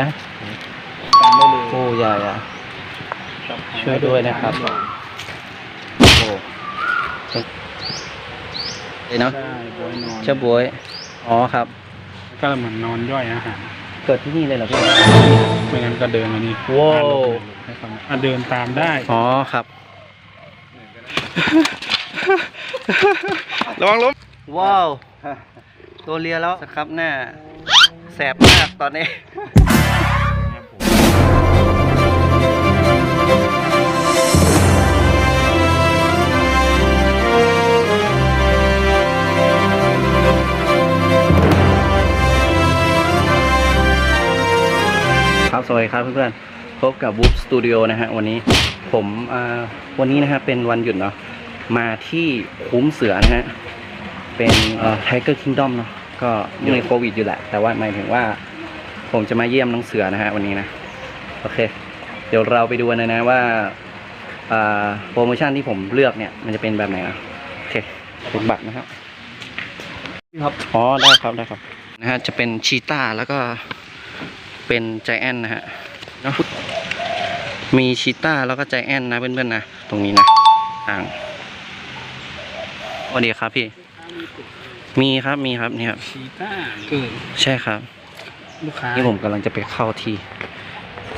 นะตามได้เลยโอ้อยาอยาจับหางช่วยด้วยนะครับได้โอ้เลยเนาะบอยนอนเชื่อบวย อ๋อครับ ก็เหมือนนอนย่อยอาหาร เกิดที่นี่เลยเหรอพี่ ไม่งั้นก็เดินมานี่ว้าวให้เขาอะเดินตามได้อ๋อครับ ระวังล้มว้าว ตัวเลียแล้วสครับหน้า แสบมากตอนนี้ ครับสวัสดีครับเพื่อนๆพบกับ Whoop Studio นะฮะวันนี้ผมอ่าวันนี้นะฮะเป็นวันหยุดเนาะมาที่คุ้มเสือนะฮะเป็นเอ่อ Tiger Kingdom เนาะก็อยู่ในโควิดอยู่แหละ แต่ว่าหมายถึงว่า ผมจะมาเยี่ยมน้องเสือนะฮะวันนี้นะโอเค เดี๋ยวเราไปดูกันเลยนะว่าอ่าโปรโมชั่นที่ผมเลือกเนี่ยมันจะเป็นแบบไหนอะโอเคเป็นบัตรนะครับครับอ๋อได้ครับได้ครับนะฮะจะเป็นชีตาแล้วก็ เป็นใจแอนนะฮะเนอะมีชีตาแล้วก็ใจแอนนะเพื่อนๆนะตรงนี้นะอ่างสวัสดีครับพี่ มีครับมีครับนี่ครับชีต้าคือใช่ครับ ลูกค้านี่ผมกำลังจะไปเข้าที่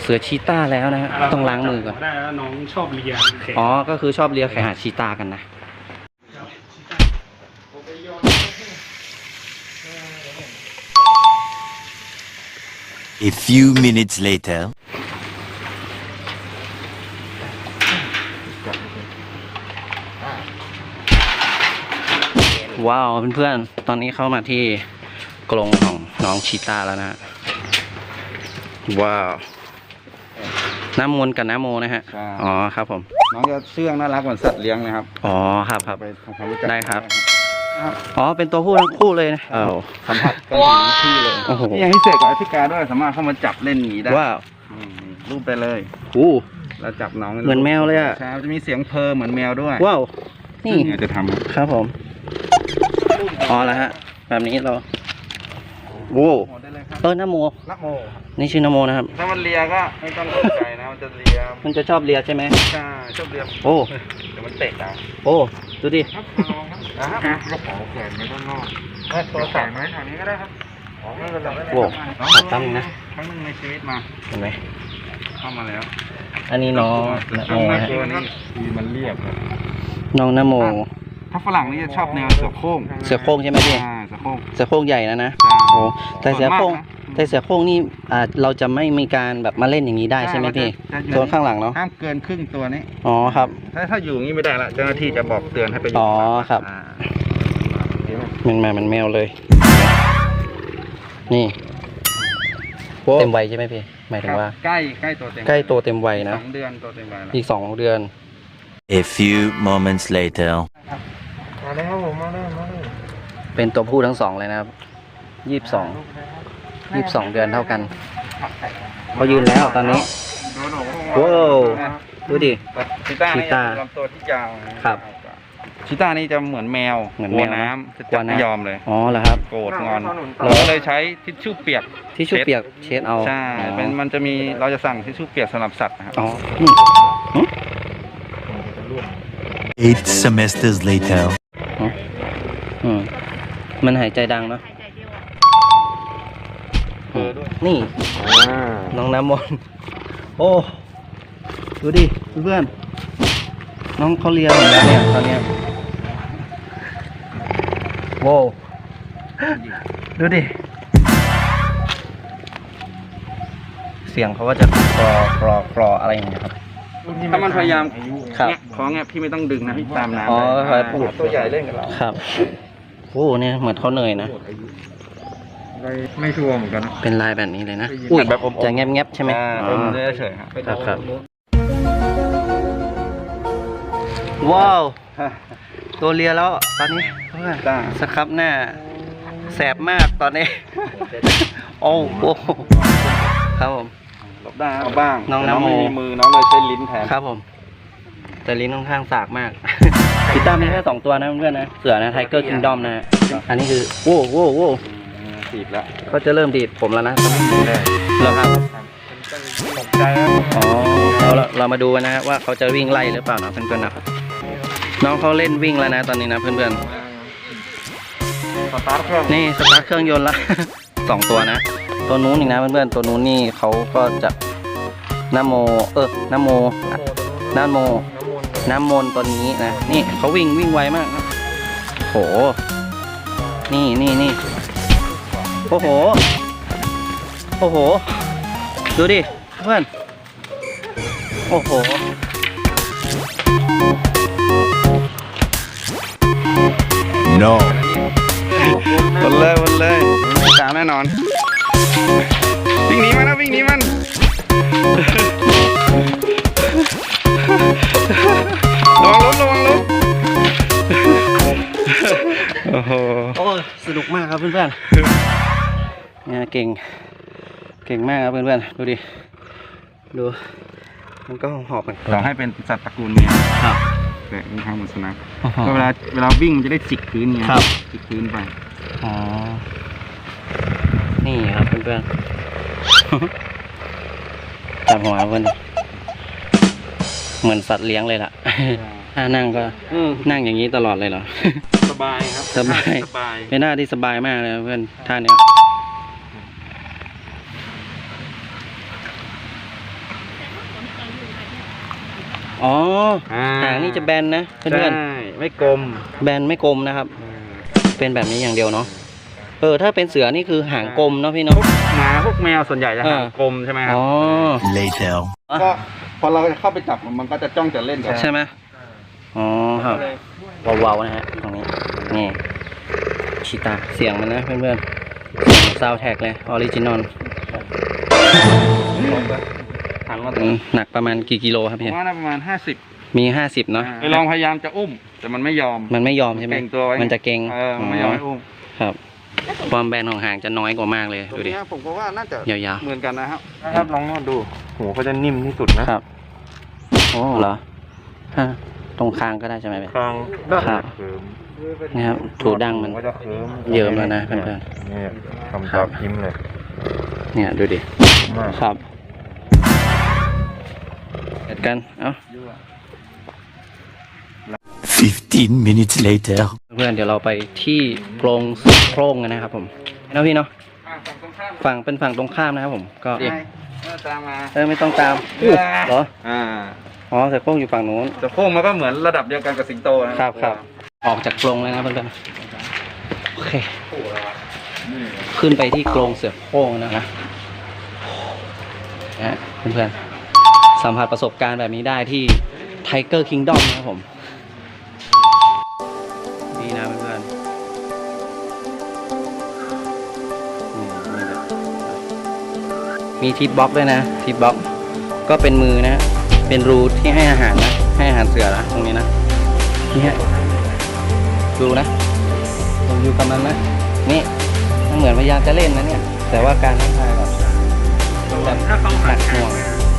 เสือชีต้าแล้วนะฮะต้องล้างมือก่อนได้แล้วน้องชอบเลียแขนอ๋อก็คือชอบเลียแขนหาชีตากันนะ A few minutes later. ว้าวเพื่อนๆ ตอนนี้เข้ามาที่กรงของน้องชีตาแล้วนะฮะว้าว น้ำมนต์กับน้ำโมนะฮะใช่อ๋อครับผม น้องจะเชื่องน่ารักเหมือนสัตว์เลี้ยงนะครับ อ๋อครับครับ ไปทำความรู้จักได้ครับนะครับ อ๋อ เป็นตัวผู้ทั้งคู่เลยนะเออสัมผัสกันถึงที่เลยโอ้โหนี่ยังให้เสกกับแอฟริกาด้วยสามารถเข้ามาจับเล่นหนีได้ว้าวอืมรูปไปเลยอู้แล้วจับน้องเหมือนแมวเลยอะ ใช่จะมีเสียงเพอเหมือนแมวด้วยว้าว นี่เนี่ยจะทำ ครับผม อ๋อแล้วฮะ แบบนี้เรา โว้หมดได้เลยครับเออน้ำโมละโมนี่ชื่อน้ำโมนะครับ ถ้ามันเลียก็ไม่ต้องตกใจนะ มันจะเลียมันจะชอบเลียใช่ไหมใช่ชอบเลียโอ้เดี๋ยวมันเตะนะโอ้ดูดิครับลองครับนะครับกระเป๋าแขนไม่ต้องนอกตัวใส่ไว้แถวนี้ก็ได้ครับอ๋อไม่เป็นไรไม่เป็นไรโว้น้องขอตั้งนะครั้งหนึ่งในชีวิตมาเห็นไหมเข้ามาแล้ว อันนี้น้องนโมนะฮะตัวนี้คือมันเรียบครับน้องนโม ถ้าฝรั่งนี่จะชอบแนวเสือโคร่งเสือโคร่งใช่ไหมพี่อ่าเสือโคร่ง เสือโคร่งใหญ่นะนะใช่โอ้แต่เสือโคร่งส่วนมากนะ แต่เสือโคร่งนี่อ่าเราจะไม่มีการแบบมาเล่นอย่างนี้ได้ใช่ไหมพี่จะจะตัวข้างหลังเนาะห้ามเกินครึ่งตัวนี้ อ๋อครับ ถ้าถ้าอยู่อย่างนี้ไม่ได้ละเจ้าหน้าที่จะบอกเตือนให้ไปอยู่อ๋อครับ อ่ามันมามันแมวเลย นี่เต็มวัยใช่ไหมพี่หมายถึงว่าใกล้ใกล้ตัวเต็มใกล้โตเต็มวัยนะ สองเดือนตัวเต็มวัยแล้ว อีกสองเดือน A few moments later. มาแล้วผมมาแล้วมาแล้วเป็นตัวผู้ทั้งสองเลยนะครับยี่สิบสองยี่สิบสองเดือนเท่ากันเขายืนแล้วตอนนี้โดนโอ้โหว้าวดูดิ ชิต้านี่ชีต้าลำตัวที่ยาวครับ ชิต้านี่จะเหมือนแมวเหมือนกแมลัววน้ำจะกลัจัวบน้ำไม่ยอมเลยอ๋อเหรอครับโกรธงอนเหรอเราก็เลยใช้ทิชชู่เปียกที่ชู่เปียกเช็ดเอาใช่อ๋อเป็นมันจะมีเราจะสั่งทิชชู่เปียกสำหรับสัตว์นะครับอ๋ออืมอืม Eight semesters later. อืมมันหายใจดังเนาะเออด้วย นี่น้องน้ำมนต์โอ้ ดูดิเพื่อนๆน้องเขาเลียหมดแล้วเนี่ยตอนเนี้ยโว้วดูดิ เสียงเขาก็จะกรอกรอกรออะไรอย่างเงี้ยครับ ถ้ามันพยายามครับ แงะของเงี้ยพี่ไม่ต้องดึงนะพี่ตามน้ำอ๋อเลยคอยพูดตัวใหญ่เล่นกับเรา ครับ โอ้เนี่ยเหมือนเขาเหนื่อยนะ ไม่ชัวร์เหมือนกันเป็นลายแบบนี้เลยนะอุ้ยแบบอมๆ จะแงบแงบๆใช่ไหมอ่าอ๋เอออมันจะเฉยๆครับครับครับว้าวตัวเลียแล้วตอนนี้เพื่อนจ้าสครับหน้าแสบมากตอนนี้ โอ้โหครับผม หลบได้เอาบ้างน้องแต่น้ำโม ไม่มีมือน้องเลยใช้ลิ้นแทน ครับผม แต่ลิ้นค่อนข้างสากมาก พิต้ามีแค่สองตัวนะเพื่อนๆนะ เสือนะไทเกอร์คิงดอมนะฮะอันนี้คือโว้โว้โว้อืมถีบแล้วก็จะเริ่มดีดผมแล้วนะเหรอครับใช่ตกใจแล้วอ๋อเราเราเรามาดูกันนะฮะว่าเขาจะวิ่งไล่หรือเปล่านะเพื่อนๆนะน้องเขาเล่นวิ่งแล้วนะตอนนี้นะเพื่อนสตาร์ทเครื่องๆนี่สตาร์ทเครื่องยนต์ละสองตัวนะ ตัวนู้นอีกนะเพื่อนๆตัวนู้นนี่เขาก็จะน้ำโมเออน้ำโมน้ำโม น้ำมนต์ตัวนี้นะ นี่เขาวิ่งวิ่งไวมากนะโห นี่นี่นี่โอ้โห โอ้โห ดูดิ เพื่อน โอ้โห No. วนเลยวนเลยไม่ตามแน่นอน วิ่งหนีมันนะวิ่งหนีมัน โอ้โหโอ้ยสนุกมากครับเพื่อนๆเนี่ยเก่ง เก่งมากครับเพื่อนๆดูดิ ดู มันก็หอบๆกัน เราให้เป็นสัตว์ตระกูลเมียครับ แต่มีทางเหมือนสุนัขก็เวลาเวลาวิ่งมันจะได้จิกพื้นไงครับ จิกพื้นไปอ๋อ นี่ครับเพื่อนๆ จับหัวเพื่อนเหมือนสัตว์เลี้ยงเลยล่ะ ถ้านั่งก็นั่งอย่างนี้ตลอดเลยเหรอส บายครับสบาย สบาย เป็นหน้าที่สบายมากเลยนะเพื่อนท่าเนี้ยอ๋อหางนี่จะแบนนะเพื่อนใช่ไม่กลมๆแบนไม่กลมนะครับเป็นแบบนี้อย่างเดียวเนาะเออถ้าเป็นเสือนี่คือหางกลมเนาะพี่เนาะหมาพวกแมวส่วนใหญ่จะเออหางกลมใช่ไหมครัอ๋อ Later. ก็พอเราเข้าไปจับมันมันก็จะจ้องจะเล่นกับ ใช่ไหมอ๋อครับเวาวๆนะฮะตรง นี้นี่ชิตาเสียงมันนะเพื่อนๆเสียงซาวแท็กเลยออริจินอลหันมาหนักประมาณกี่กิโลครับผพี่มว่าน่าประมาณห้าสิบมีห้าสิบเนาะไปลองพยายามจะอุ้ม แต่มันไม่ยอม มันไม่ยอมใช่ไหมเกรงตัวไว้ มันจะเกรงเออมันไม่ยอมให้อุ้มครับความแบนของหางจะน้อยกว่ามากเลยตรดูงดิเนี้ยผมก็ว่าน่าจะยาวเหมือนกันนะครับครับลองนวดดูหูเขาจะนิ่มที่สุดนะครับโอ้เหรอฮะตรงคางก็ได้ใช่ไหมพี่คางครับเคิม นี่ครับถูดั้งมันก็จะเคิมเยิ้มแล้วนะเพื่อนนี่ทำครัตาบยิ้มเลยๆเนี่ยดูดิมากครับเสร็จกัน เอ้า15 minutes later. เพื่อนเดี๋ยวเราไปที่กรงเสือโคร่งกันนะครับผมเนาะพี่เนาะอะฝั่งตรงข้ามฝั่งเป็นฝั่งตรงข้ามนะครับผมก็ไปเออตามมาเออไม่ต้องตามเออเหรออ่าอ๋อเสือโคร่งอยู่ฝั่งนู้นแต่โค้งมันก็เหมือนระดับเดียวกันกับสิงโตนะครับครับ ออกจากกรงเลยนะเพื่อนๆโอเค ขึ้นไปที่กรงเสือโคร่งนะนะนะฮะเพื่อนๆ สัมผัสประสบการณ์แบบนี้ได้ที่ Tiger Kingdom นะครับผมนี่นะเพื่อนๆนี่นี่เลยมีทิปบ็อกด้วยนะ ทิปบ็อกก็เป็นมือนะ เป็นรูที่ให้อาหารนะ ให้อาหารเสือนะตรงนี้นะนี่ฮะ ดูนะผมอยู่กับมันนะนี่มันเหมือนพยายามจะเล่นนะเนี่ย แต่ว่าการทักทายแบบแบบถ้าเขาหหันันกหน่วง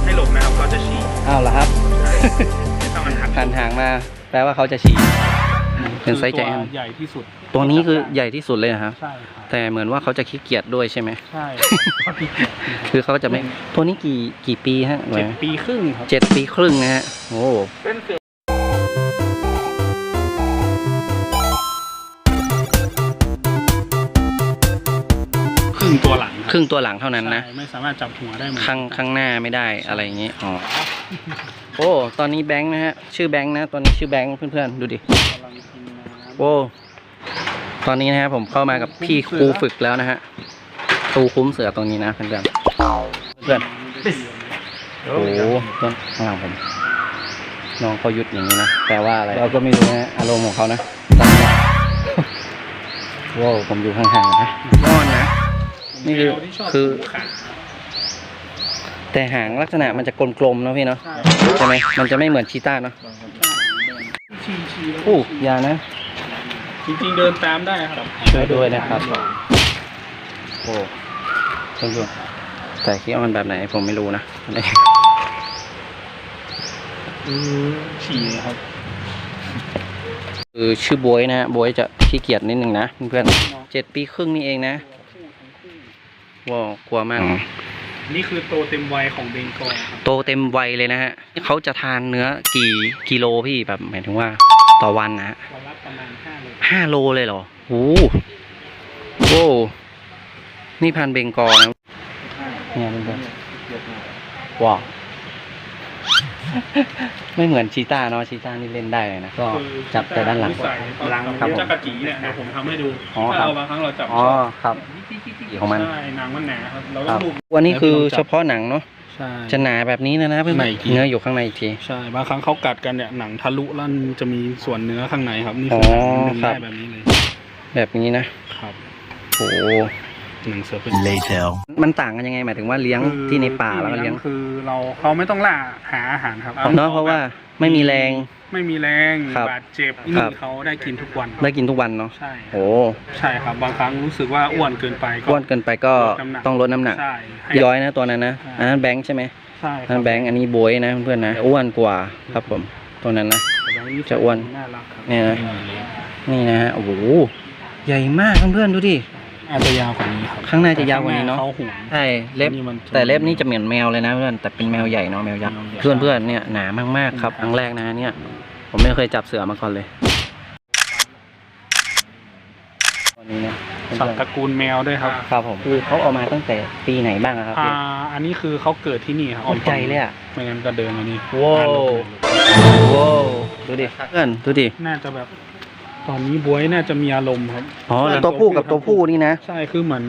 ให้หลบนะครับเขาจะชี้อ้าวเหรอครับถ้ามันหันหันหางมา แปลว่าเขาจะฉี่เป็นไซส์คือแจตัวมใหญ่ที่สุด ตัวนี้คือใหญ่ที่สุดเลยนะครับ ใช่ครับแต่เหมือนว่าเขาจะขี้เกียจด้วยใช่ไหมใช่เขาที่เกียจคือเขาจะไม่ ตัวนี้กี่กี่ปีฮะเจ็ดปีครึ่งครับเจ็ดปีครึ่งนะฮะ โอ้เป็นเสือ ครึ่งตัวหลังเท่านั้นนะใช่ไม่สามารถจับหัวได้เหมือนข้างข้างหน้าไม่ได้อะไรอย่างงี้อ๋อโอ้ตอนนี้แบงค์นะฮะชื่อแบงค์นะ ตอนนี้ชื่อแบงค์เพื่อนๆดูดิกำลังกินน้ำโอ้ตอนนี้นะฮะผมเข้ามากับพี่ครูฝึกแล้วนะฮะครูคุ้มเสือตรงนี้นะเพื่อนๆเพื่อนโอ้โหเพื่อนข้างหลังผมน้องเขาหยุดอย่างนี้นะแปลว่าอะไรเราก็ไม่รู้นะอารมณ์ของเขานะตอนนี้ว้าวผมอยู่ห่างๆนะยอดนะ นี่คือแมวที่ชอบคือหูขาดแต่หางลักษณะมันจะกลมๆเนอะพี่เนาะใช่ใช่ไหมมันจะไม่เหมือนชีต้าเนาะชี้ชี้แล้วอู้อยานะ จริงๆเดินตามได้ครับช่วยด้วยนะครับ โอ้ต้องดูแต่คิดว่ามันแบบไหนผมไม่รู้นะฉี่ครับคือชื่อบวยนะฮะบวยจะขี้เกียจนิดนึงนะเพื่อนๆเจ็ดปีครึ่งนี่เองนะ ว้าวกลัวมาก นี่คือโตเต็มวัยของเบงกอลครับ โตเต็มวัยเลยนะฮะเขาจะทานเนื้อกี่กิโลพี่แบบหมายถึงว่าต่อวันนะฮะวันละประมาณห้าโลห้าโลเลยเหรอโอ้โหนี่พันธุ์เบงกอลนะเนี่ยเพื่อนๆว้าว ไม่เหมือนชีต้าเนาะชีต้านี่เล่นได้เลยนะก็จับแต่ด้านหลังนิสัยหลังครับผมจักรจีเนี่ยเดี๋ยวผมทำให้ดูอ๋อครัถ้าบเราบางครั้งเราจับอ๋อครับของมันใช่หนังมันหนาครับเราคต้อรังบดูวันนี้คือเฉพาะหนังเนาะใช่จะหนาแบบนี้นะนะเพื่อนข้างในอีกทีเนื้ออยู่ข้างในอีกทีใช่บางครั้งเขากัดกันเนี่ยหนังทะลุลั่นจะมีส่วนเนื้อข้างในครับนี่อ๋คืออหนังมันดึงครัได้บแบบนี้เลย แบบนี้นะครับโอ้ หนังเสือเป็น Later. มันต่างกันยังไงหมายถึงว่าเลี้ยงที่ในป่าแล้วก็เลี้ยงคือเราเขาไม่ต้องล่าหาอาหารครับเนาะเพราะว่าไม่มีแรง ไม่มีแรงครับบาดเจ็บครันี่บเขาได้กินทุกวันได้กินทุกวันเนาะใช่ครับโอ้ใช่ครับบางครั้งรู้สึกว่าอ้วนเกินไปก็อ้วนเกินไปก็ลดน้ำหนักต้องลดน้ำหนักใช่ให้พี่ร้อยนะตัวนั้นนะใช่อันนั้นแบงค์ใช่ไหมใช่คอันรันั้นแบงค์อันนี้บวยนะเพื่อนๆนะอ้วนกว่าครับผมตัวนั้นนะจะอ้วนน่ารักครับเนี่ยนะ นี่นะฮะโอ้โหใหญ่มากเพื่อนๆดูดิ อาจจะยาวกว่านี้ครับข้างในจะยาวกว่านี้เนาะเขาหูใช่เล็บ นี่มันแต่เล็บนี่จะเหมือนแมวเลยนะเพื่อนแต่เป็นแมวใหญ่เนาะแมวยักษ์แมวใหญ่ เพื่อนเพื่อนๆเนี่ยหนามากๆครับครั้งแรกนะเนี่ย ผมไม่เคยจับเสือมาก่อนเลยตัวนี้นะสัตว์ตระกูลแมวด้วยครับครับผมคือเขาเอามาตั้งแต่ปีไหนบ้างอะครับอ่าพี่อันนี้คือเขาเกิดที่นี่ครับตกใจเลยอะไม่งั้นก็เดินมานี่ว้าวว้าวดูดิเพื่อนดูดิ น่าจะแบบ ตอนนี้บวยน่าจะมีอารมณ์ครับอ๋อแล้วตัวผู้กับตัวผู้นี่นะ ใช่คือเหมือน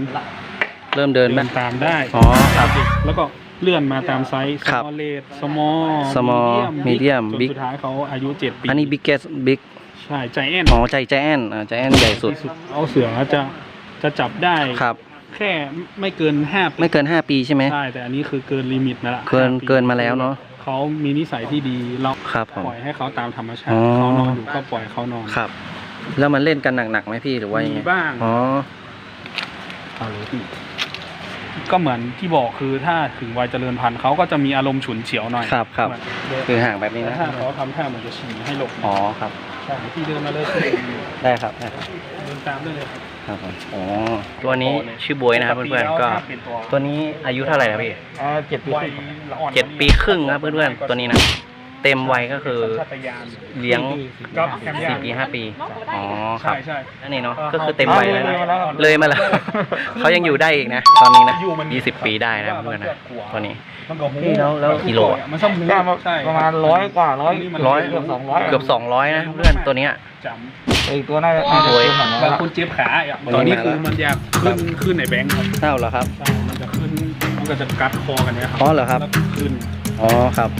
เริ่มเดินเดิบ้างนตามได้อ๋อครับแล้วก็เลื่อนมาตามไซส์ครับสมอลเลดสมอล small medium จน big สุดท้ายเขาอายุเจ็ดปีอันนี้ biggest big ใช่ใจแอนอ๋อใจใจแอนอ่าใจแอนใหญ่สุดที่สุด เอาเสือจะจะจับได้ครับ แค่ไม่เกินห้าปีไม่เกิน 5 ปีใช่ไหม ใช่แต่อันนี้คือเกินลิมิตมาละเกินห้ปีเกินมาแล้วเนอะเขามีนิสัยที่ดีเราครับผมปล่อยให้เขาตามธรรมชาอ๋ติอเขานอนอยู่ก็ปล่อยเขานอน ครับ แล้วมันเล่นกันหนักๆไหมพี่หรือว่ายังไงมีบ้าง อ๋อเอาเลยพี่ก็เหมือนที่บอกคือถ้าถึงวัยเจริญพันธุ์เขาก็จะมีอารมณ์ฉุนเฉียวหน่อยครับครับเหมือนเดินคือห่างแบบนี้แต่นะถ้าเขาทำท่าเหมือนจะฉี่ให้หลบอ๋อครับ ใช่พี่เดินมาเลยพี่ได้ครับได้ครับเดินตามได้เลยครับครับผมอ๋อตัวนี้ชื่อบวยนะครับเพื่อนๆก็ปลี่ยนตัวตัวนี้อายุเท่าไหร่นะพี่เจ็ดปีละอ่อนเจ็ดปีครึ่งครับเพื่อนๆตัวนี้นะ เต็มวัยก็คือ สัญชาตญาณ เลี้ยงก็แคมป์ยาสี่ปีห้าปี อ๋อครัใช่บใช่ นั่นเองเนาะเออก็คือเต็มวัยแล้วนะเอาเลเลยยมามาแล้แล้ววเขายังอยู่ได้อีกนะ ตอนนี้นะอยู่มันยี่สิบปีได้นะเพื่อนๆนะตัวนี้ มันก็หูนี่แล้วแล้ว กิโลอะ มันชอบหูได้มาใช่ประมาณร้อยกว่าร้อยนี่มันร้อย เกือบสองร้อยเกือบสองร้อยนะเพื่อนตัวเนี้ยจอีกตัวน่าจะน่าจะโอ้ยเป็นของำเราบางละคนเจ็บขาอะตอนนี้คือมันอยากขึ้นขึ้นในแบงค์ครับเท่าเหรอครับใช่มันจะขึ้นมันก็จะกัดคอกันเนี่ยครัอ๋อเหรอครับ แล้วก็ขึ้น อ๋อครับ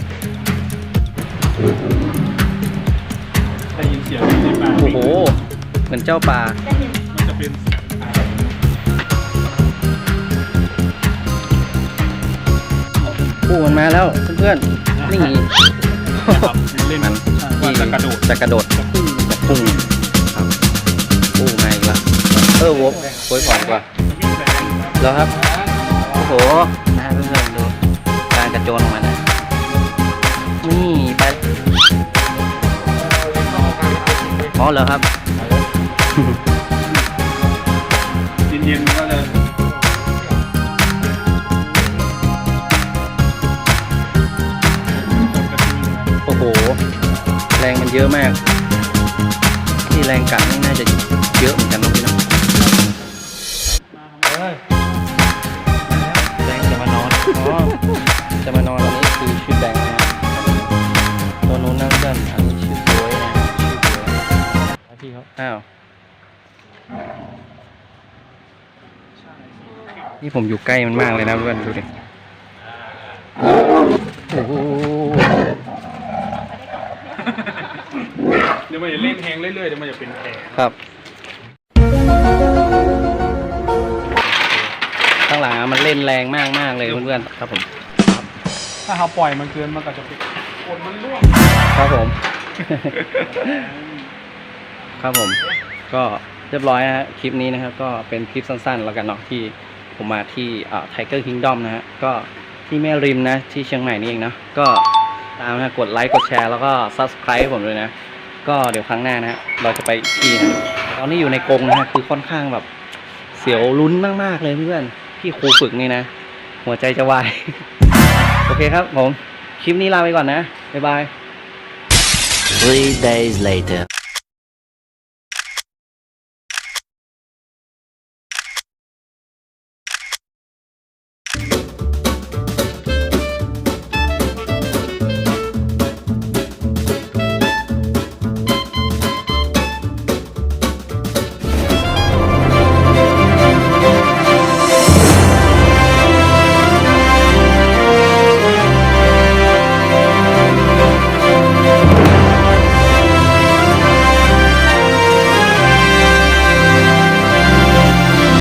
ได้ยินเสียงในป่าโอ้โห เหมือนเจ้าป่ามันจะเป็นปูมันมาแล้วเพื่อนๆ นี่ ครับเล่นมันใช่ว่าจะกระโดดจะกระโดดจะพุ่งจะพุ่งครับปูมาอีกแล้วเออโวบโวยผ่อนกว่าวิ่งแรงครับแล้วครับ โอ้โหนะเพื่อนๆดู การกระโจนของมันนะนี่ อ๋อเหรอครับ เย็นๆมันก็จะโอ้โห แรงมันเยอะมาก ที่แรงกัดนี่น่าจะเยอะเหมือนกันนะ นี่ผมอยู่ใกล้มันมากเลยนะเพื่อนดูดิโอ้โหเดี๋ยวมันจะเล่นแฮงเรื่อยๆเดี๋ยวมันจะเป็นแผลครับ ข้างหลังอะมันเล่นแรงมากมากๆเลยเพื่อนๆครับผม ถ้าเขาปล่อยมันเกินมันก็จะเป็นกดมันร่วงครับผม ครับผม ก็เรียบร้อยนะฮะคลิปนี้นะครับ ก็เป็นคลิปสั้นๆ แล้วกันเนาะที่ ผมมาที่ไทเกอร์คิงดอมนะฮะก็ที่แม่ริมนะ ที่เชียงใหม่นี่เองนะก็ตามนะกดไลค์กดแชร์แล้วก็ subscribe ผมด้วยนะ ก็เดี๋ยวครั้งหน้านะฮะเราจะไปอีกที่นะตอนนี้อยู่ในกรงนะฮะคือค่อนข้างแบบเสียวลุ้นมาก ๆ เลยเพื่อนพี่ครูฝึกนี่นะ หัวใจจะวาย โอเคครับผม คลิปนี้ลาไปก่อนนะ บ๊ายบาย Three days later.